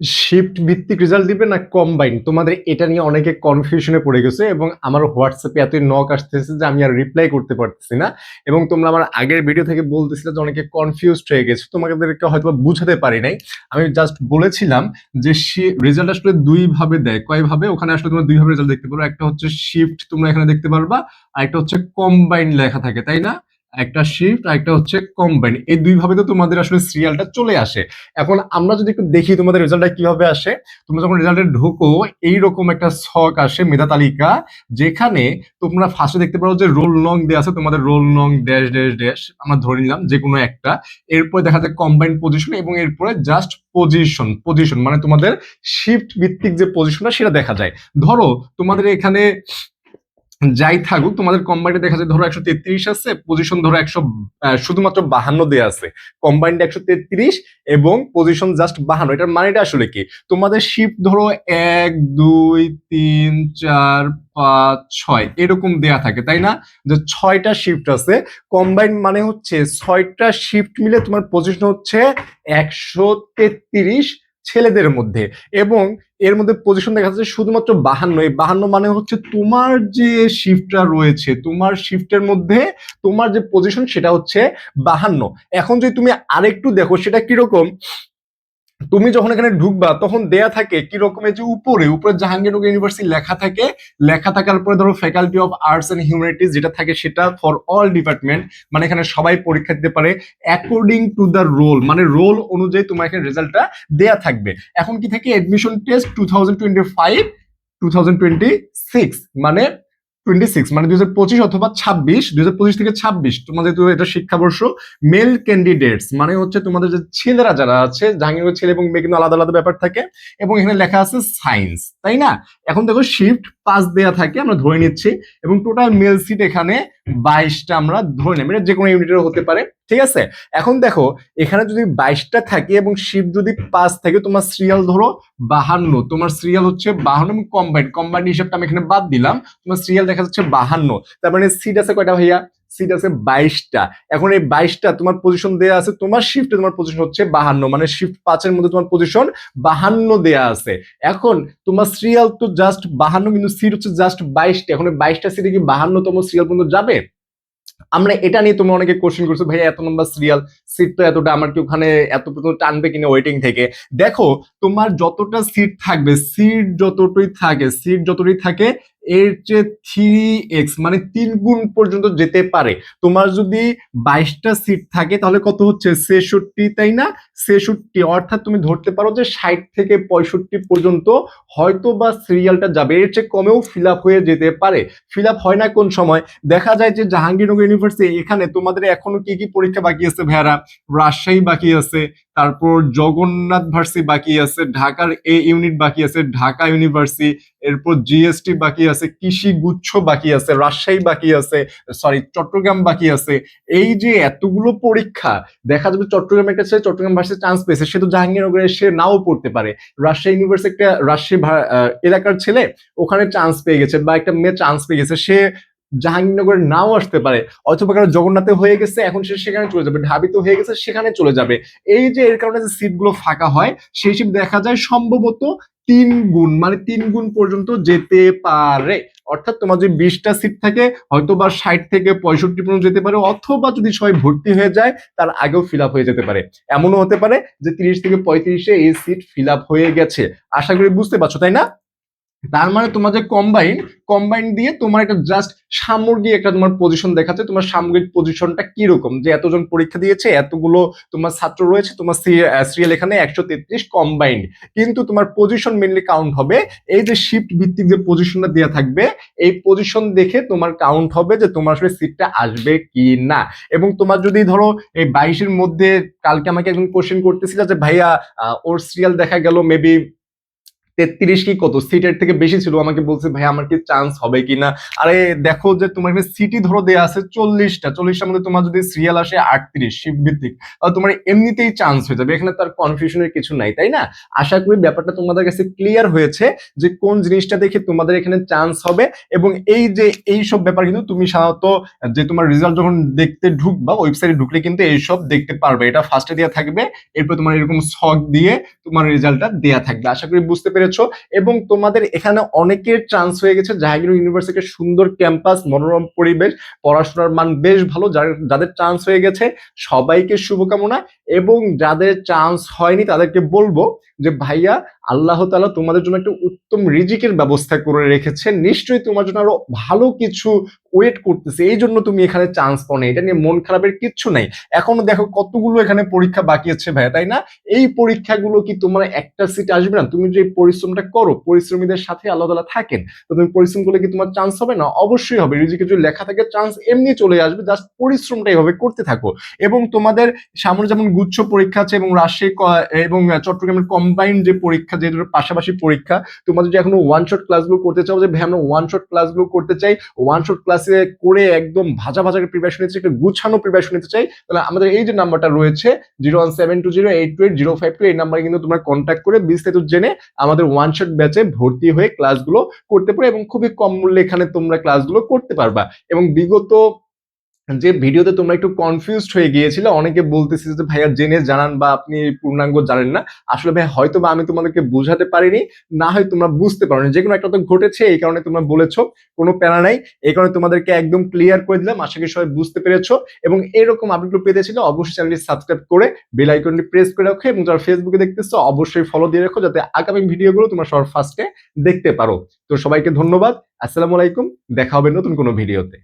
Shift ভিত্তিক result দিবে না কম্বাইন তোমাদের এটা নিয়ে অনেকে কনফিউশনে পড়ে গেছে এবং আমার হোয়াটসঅ্যাপে এতই নক আসতেছে যে আমি আর রিপ্লাই করতে পারতেছি না। এবং তোমরা আমার আগের ভিডিও থেকে বলতেছিলে যে অনেকে কনফিউজড হয়ে গেছে। তোমাদেরকে হয়তো বুঝাতে পারি নাই। আমি জাস্ট বলেছিলাম যে রেজাল্ট আসলে দুই ভাবে দেয়। কয়ভাবে? ওখানে আসলে তোমরা দুইভাবে রেজাল্ট দেখতে পারো। একটা হচ্ছে শিফট তোমরা এখানে দেখতে পারবা, আর একটা হচ্ছে কম্বাইন লেখা থাকে, তাই না? একটা শিফট আর একটা হচ্ছে কম্বাইন এই দুই ভাবে তো তোমাদের আসলে সিরিয়ালটা চলে আসে। এখন আমরা যদি একটু দেখি তোমাদের রেজাল্টটা কীভাবে আসে, তোমরা যখন রেজাল্টে ঢোকো, এইরকম একটা ছক আসে মেধা তালিকা, যেখানে তোমরা ফার্স্টে দেখতে পারো যে রোল নং দেওয়া আছে, তোমাদের রোল নং ড্যাশ ড্যাশ ড্যাশ আমরা ধরে নিলাম যে কোনো একটা। এরপরে দেখা যায় কম্বাইন পজিশন এবং এরপরে জাস্ট পজিশন পজিশন মানে তোমাদের শিফট ভিত্তিক যে পজিশনটা সেটা দেখা যায়। ধরো, তোমাদের এখানে যাই থাকুক, তোমাদের কম্বাইন্ডে দেখা যায় ধরো একশো তেত্রিশ আছে পজিশন ধরো একশো শুধুমাত্র বাহান্ন দেওয়া আছে। কম্বাইন্ডে একশো তেত্রিশ এবং পজিশন জাস্ট বাহান্ন। এটার মানেটা আসলে কি? তোমাদের শিফট ধরো এক, দুই, তিন, চার, পাঁচ, ছয়, এরকম দেয়া থাকে, তাই না? যে ছয়টা শিফট আছে কম্বাইন্ড মানে হচ্ছে ছয়টা শিফট মিলে তোমার পজিশন হচ্ছে একশো তেত্রিশ ছেলেদের মধ্যে। এবং এর মধ্যে পজিশন দেখা যাচ্ছে শুধুমাত্র বাহান্ন। এই বাহান্ন মানে হচ্ছে তোমার যে শিফটটা রয়েছে, তোমার শিফটের মধ্যে তোমার যে পজিশন সেটা হচ্ছে বাহান্ন। এখন যদি তুমি আরেকটু দেখো, সেটা কীরকম? তুমি যখন এখানে ঢুকবা, তখন দেয়া থাকে কি রকমের যে উপরে উপরে জাহাঙ্গীরনগর ইউনিভার্সিটি লেখা থাকে। লেখা থাকার পরে ধরো faculty of arts and humanities যেটা থাকে সেটা ফর অল ডিপার্টমেন্ট মানে এখানে সবাই পরীক্ষা দিতে পারে অ্যাকর্ডিং টু দ্য রোল মানে রোল অনুযায়ী তোমার এখানে রেজাল্টটা দেয়া থাকবে। এখন কি থাকে admission test two thousand twenty five two thousand twenty six মানে টোয়েন্টি সিক্স মানে দুই হাজার পঁচিশ অথবা ছাব্বিশ দুই হাজার পঁচিশ থেকে ছাব্বিশ, তোমাদের তো এটা শিক্ষাবর্ষ মেল ক্যান্ডিডেটস মানে হচ্ছে তোমাদের যে ছেলেরা যারা আছে ছেলে এবং মেয়ে কিন্তু আলাদা আলাদা ব্যাপার থাকে, এবং এখানে লেখা আছে সায়েন্স তাই না? এখন দেখো শিফট থাকে, আমরা ধরে নিচ্ছি, এবং টোটাল মেল সিট এখানে বাইশটা আমরা ধরে নেব, এটা যে কোনো ইউনিটের হতে পারে, ঠিক আছে? এখন দেখো, এখানে যদি বাইশটা থাকে এবং শিফট যদি পাঁচ থাকে, তোমার সিরিয়াল ধরো বাহান্ন, তোমার সিরিয়াল হচ্ছে বাহান্ন এবং কম্বাইন্ড কম্বাইন্ড হিসাবটা আমি এখানে বাদ দিলাম, তোমার সিরিয়াল দেখা যাচ্ছে বাহান্ন। তার মানে সিট আছে কয়টা ভাইয়া? সিট আছে বাইশটা। এখন এই বাইশটা তোমার পজিশন দেয়া আছে, তোমার শিফটে তোমার পজিশন হচ্ছে বাহান্ন। মানে শিফট পাঁচের মধ্যে তোমার পজিশন বাহান্ন দেয়া আছে। এখন তোমার সিরিয়াল তো জাস্ট বাহান্ন, কিন্তু সিট হচ্ছে জাস্ট বাইশটা। এখন বাইশটা সিটে কি বাহান্নতম সিরিয়াল পর্যন্ত যাবে? আমরা এটা নিয়ে তোমরা অনেকে কোশ্চেন করছ ভাই এত নম্বর সিরিয়াল সিট তো এতটা, আমার কি ওখানে এত পর্যন্ত টানবে কিনা ওয়েটিং থেকে? দেখো, তোমার যতটা সিট থাকবে সিট যতটুই থাকে সিট যতটুই থাকে এর চেয়ে থ্রি এক্স মানে তিন গুণ পর্যন্ত যেতে পারে। তোমার যদি বাইশটা সিট থাকে, তাহলে কত হচ্ছে? ছেষট্টি, তাই না? ছেষট্টি, অর্থাৎ তুমি ধরতে পারো যে ষাট থেকে পঁয়ষট্টি পর্যন্ত হয়তো বা সিরিয়ালটা যাবে। এর চেয়ে কমেও ফিল হয়ে যেতে পারে। ফিল হয় না কোন সময়। দেখা যায় যে জাহাঙ্গীরনগর ইউনিভার্সিটি এখানে তোমাদের এখনও কি কি পরীক্ষা বাকি আছে ভেড়া রাজশাহী বাকি আছে, তারপর জগন্নাথ ভার্সি বাকি আছে, ঢাকার এ ইউনিট বাকি আছে, ঢাকা ইউনিভার্সিটি এরপর জিএসটি বাকি আছে, কৃষি গুচ্ছ বাকি আছে, রাজশাহী বাকি আছে সরি চট্টগ্রাম বাকি আছে। এই যে এতগুলো পরীক্ষা, দেখা যাবে চট্টগ্রাম একটা ছেলে চট্টগ্রাম ভার্সি চান্স পেয়েছে, সে তো জাহাঙ্গীরনগরে সে নাও পড়তে পারে। রাজশাহী ইউনিভার্সিটি একটা রাজশাহী এলাকার ছেলে, ওখানে চান্স পেয়ে গেছে বা একটা মেয়ে চান্স পেয়ে গেছে, সে জাহাঙ্গীরনগরে নাও আসতে পারে। অথবা কারও জগন্নাথে হয়ে গেছে, এখন সে সেখানে চলে যাবে। ঢাবিতে হয়ে গেছে, সেখানে চলে যাবে। এই যে, এর কারণে যে সিটগুলো ফাঁকা হয়, সেই হিসেবে দেখা যায় সম্ভবত তিন গুণ মানে তিন গুণ পর্যন্ত যেতে পারে। অর্থাৎ তোমার যদি বিশটা সিট থাকে হয়তো বা ষাট থেকে পঁয়ষট্টি পর্যন্ত যেতে পারে, অথবা যদি সবাই ভর্তি হয়ে যায়, তার আগেও ফিল হয়ে যেতে পারে। এমনও হতে পারে যে তিরিশ থেকে পঁয়ত্রিশে এই সিট ফিল হয়ে গেছে। আশা করি বুঝতে পারছ, তাই না? তার মানে তোমার যে কম্বাইন কম্বাইন দিয়ে তোমার একটা জাস্ট সামগ্রিক একটা তোমার পজিশন দেখাচ্ছে, তোমার সামগ্রিক পজিশনটা কীরকম? যে এতজন পরীক্ষা দিয়েছে, এতগুলো তোমার ছাত্র রয়েছে, তোমার সিরিয়াল এখানে একশো তেত্রিশ কম্বাইন্ড কিন্তু তোমার পজিশন মেনলি কাউন্ট হবে, এই যে শিফট ভিত্তিক যে পজিশনটা দেওয়া থাকবে, এই পজিশন দেখে তোমার কাউন্ট হবে যে তোমার আসলে সিটটা আসবে কি না। এবং তোমার যদি ধরো এই বাইশের মধ্যে কালকে আমাকে একজন কোশ্চেন করতেছিল যে, ভাইয়া ওর সিরিয়াল দেখা গেল মেবি তেত্রিশ কি কত? সিটের থেকে বেশি ছিল। আমাকে বলছে, ভাই, আমার কি চান্স হবে কিনা? আরে, দেখো যে তোমার সিটি ধরো দেয়া আছে চল্লিশটা। চল্লিশটার মধ্যে তোমার যদি সিরিয়াল আসে আটত্রিশ শিফট ভিত্তিক তোমার এমনিতেই চান্স হয়ে যাবে। এখানে তার কনফিউশনের কিছু নাই, তাই না? আশা করি ব্যাপারটা তোমাদের কাছে ক্লিয়ার হয়েছে যে কোন জিনিসটা দেখে তোমাদের এখানে চান্স হবে এবং এই যে এই সব ব্যাপার কিন্তু তুমি সাধারণত যে তোমার রেজাল্ট যখন দেখতে ঢুকবা ওয়েবসাইটে ঢুকলে কিন্তু এইসব দেখতে পারবে। এটা ফার্স্টে দেওয়া থাকবে, এরপর তোমার এরকম ছক দিয়ে তোমার রেজাল্টটা দেয়া থাকবে। আশা করি বুঝতে পেরেছ এবং তোমাদের এখানে অনেকের চান্স হয়ে গেছে। জাহাঙ্গীর ইউনিভার্সিটির সুন্দর ক্যাম্পাস মনোরম পরিবেশ, পড়াশোনার মান বেশ ভালো যাদের চান্স হয়ে গেছে সবাইকে শুভকামনা এবং যাদের চান্স হয়নি তাদেরকে বলব যে, ভাইয়া, আল্লাহ তালা তোমাদের জন্য একটা উত্তম রিজিকের ব্যবস্থা করে রেখেছে। নিশ্চয়ই তোমার জন্য আরও ভালো কিছু ওয়েট করতেছে, এই জন্য তুমি এখানে চান্স পাও না এটা নিয়ে মন খারাপের কিচ্ছু নাই। এখনও দেখো কতগুলো এখানে পরীক্ষা বাকি আছে ভাইয়া, তাই না? এই পরীক্ষাগুলো কি তোমার একটা সিট আসবে না? তুমি যে পরিশ্রমটা করো, পরিশ্রমীদের সাথে আল্লাহ তাআলা থাকেন, তো তুমি পরিশ্রম করলে কি তোমার চান্স হবে না? অবশ্যই হবে। রিজিকে যদি লেখা থাকে চান্স এমনি চলে আসবে জাস্ট পরিশ্রমটা হবে, করতে থাকো। এবং তোমাদের সামনে যেমন গুচ্ছ পরীক্ষা আছে এবং রাজশাহী এবং চট্টগ্রামের কম্বাইন্ড যে পরীক্ষা, যে পাশাপাশি পরীক্ষা, তোমাদের যদি এখনও ওয়ান শট ক্লাসগুলো করতে চাও, যে ভাই আমরা ওয়ান শট ক্লাসগুলো করতে চাই ওয়ান শট ক্লাসে করে একদম ভাজা ভাজা প্রিপারেশন নিতে চাই, একটা গুছানো প্রিপারেশন নিতে চাই, তাহলে আমাদের এই যে নাম্বারটা রয়েছে zero one seven two zero eight two eight zero five two এই নাম্বারে কিন্তু তোমরা কন্ট্যাক্ট করে বিস্তারিত জেনে আমাদের ওয়ান শট ব্যাচে ভর্তি হয়ে ক্লাসগুলো করতে পারো এবং খুবই কম মূল্যে এখানে তোমরা ক্লাসগুলো করতে পারবা। এবং বিগত যে ভিডিওতে তোমরা একটু কনফিউজড হয়ে গিয়েছিলে, অনেকে বলতেছে যে, ভাইয়া, জেনে জানান বা আপনি পূর্ণাঙ্গ জানেন না। আসলে ভাই হয়তো বা আমি তোমাদেরকে বুঝাতে পারিনি, না হয় তোমরা বুঝতে পারো যে কোনো একটা তো ঘটেছে, এই কারণে তোমরা বলেছ, কোনো প্যারা নাই। এই কারণে তোমাদেরকে একদম ক্লিয়ার করে দিলাম, আশা করি সবাই বুঝতে পেরেছ। এবং এরকম আপডেটগুলো পেতে ছিল অবশ্যই চ্যানেলটি সাবস্ক্রাইব করে বেল আইকনটি প্রেস করে রাখো এবং যারা ফেসবুকে দেখতেছো, অবশ্যই ফলো দিয়ে রাখো যাতে আগামী ভিডিওগুলো তোমরা সবার ফার্স্টে দেখতে পারো। তো সবাইকে ধন্যবাদ, আসসালামু আলাইকুম, দেখা হবে নতুন কোনো ভিডিওতে